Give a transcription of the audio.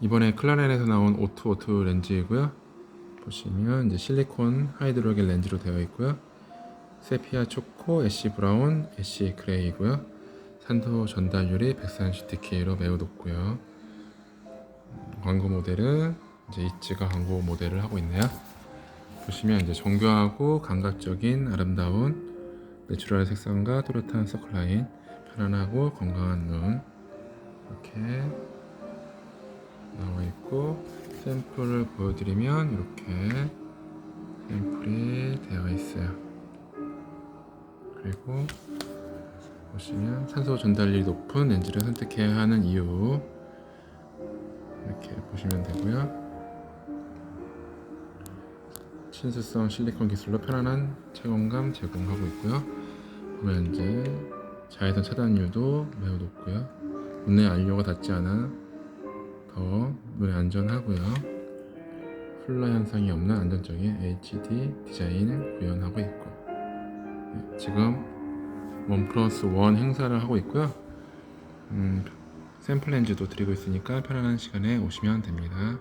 이번에 클라렌에서 나온 오투 오투 렌즈이고요. 보시면 이제 실리콘 하이드로겔 렌즈로 되어 있고요. 세피아 초코, 애쉬 브라운, 애쉬 그레이고요. 산소 전달률이 130dK로 매우 높고요. 음, 광고 모델은 이제 이츠가 광고 모델을 하고 있네요. 보시면 이제 정교하고 감각적인 아름다운 내추럴 색상과 또렷한 서클라인, 편안하고 건강한 눈 이렇게 있고 샘플을 보여드리면 이렇게 샘플이 되어 있어요. 그리고 보시면 산소 전달률이 높은 렌즈를 선택해야 하는 이유 이렇게 보시면 되고요. 친수성 실리콘 기술로 편안한 착용감 제공하고 있고요. 보면 이제 자외선 차단율도 매우 높고요. 눈에 안료가 닿지 않아 더 눈에 안전하고요. 플라 현상이 없는 안전적인 HD 디자인을 구현하고 있고 네, 지금 원 플러스 원 행사를 하고 있고요. 음, 샘플 렌즈도 드리고 있으니까 편안한 시간에 오시면 됩니다.